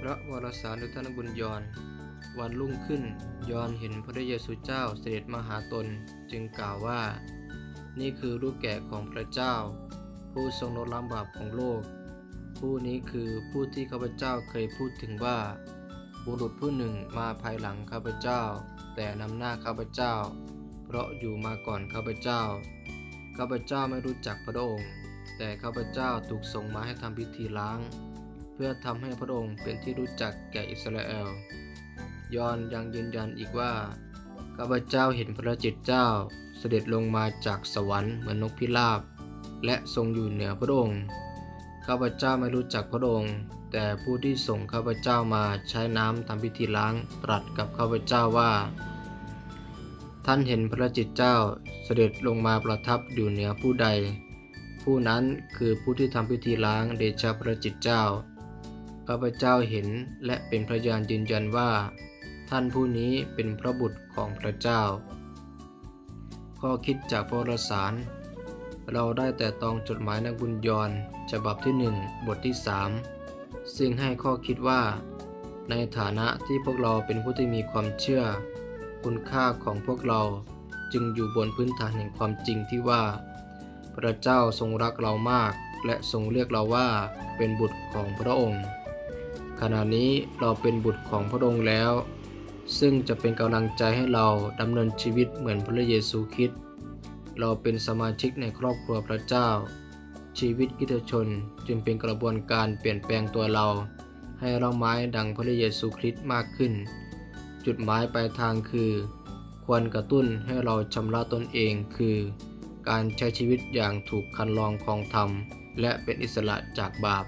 พระวรสารดุทานบุญยอนวันรุ่งขึ้นยอนเห็นพระเยซูเจ้าเสด็จมาหาตนจึงกล่าวว่า นี่คือลูกแกะของพระเจ้า ผู้ทรงลดล้างบาปของโลก ผู้นี้คือผู้ที่ข้าพเจ้าเคยพูดถึงว่า บุรุษผู้หนึ่งมาภายหลังข้าพเจ้า แต่นำหน้าข้าพเจ้า เพราะอยู่มาก่อนข้าพเจ้าข้าพเจ้าไม่รู้จักพระองค์ แต่ข้าพเจ้าถูกส่งมาให้ทำพิธีล้าง พื่อทำให้พระองค์เป็นที่รู้จักแก่อิสราเอล ยอนยังยืนยันอีกว่าข้าพเจ้าเห็นพระจิตเจ้าเสด็จลงมาจากสวรรค์เหมือนนกพิราบ และทรงอยู่เหนือพระองค์ข้าพเจ้าไม่รู้จักพระองค์ แต่ผู้ที่ส่งข้าพเจ้ามาใช้น้ำทำพิธีล้างตรัสกับข้าพเจ้าว่า ท่านเห็นพระจิตเจ้าเสด็จลงมาประทับอยู่เหนือผู้ใด ผู้นั้นคือผู้ที่ทำพิธีล้างเดชะพระจิตเจ้า ข้าพเจ้าเห็นและเป็นพยานยืนยันว่า ท่านผู้นี้เป็นพระบุตรของพระเจ้า ข้อคิดจากพระรสาร เราได้แต่ตองจดหมายนักบุญยอนฉบับที่หนึ่งบทที่สามซึ่งให้ข้อคิดว่า ในฐานะที่พวกเราเป็นผู้ที่มีความเชื่อ คุณค่าของพวกเราจึงอยู่บนพื้นฐานแห่งความจริงที่ว่า พระเจ้าทรงรักเรามาก และทรงเรียกเราว่าเป็นบุตรของพระองค์ ขณะนี้เราเป็นบุตรของพระองค์แล้ว ซึ่งจะเป็นกำลังใจให้เราดำเนินชีวิตเหมือนพระเยซูคริสต์เราเป็นสมาชิกในครอบครัวพระเจ้า ชีวิตกิจชนจึงเป็นกระบวนการเปลี่ยนแปลงตัวเรา ให้เราไม้ดังพระเยซูคริสต์มากขึ้น จุดหมายปลายทางคือ ควรกระตุ้นให้เราชำระตนเองคือ การใช้ชีวิตอย่างถูกคันลองของธรรม และเป็นอิสระจากบาป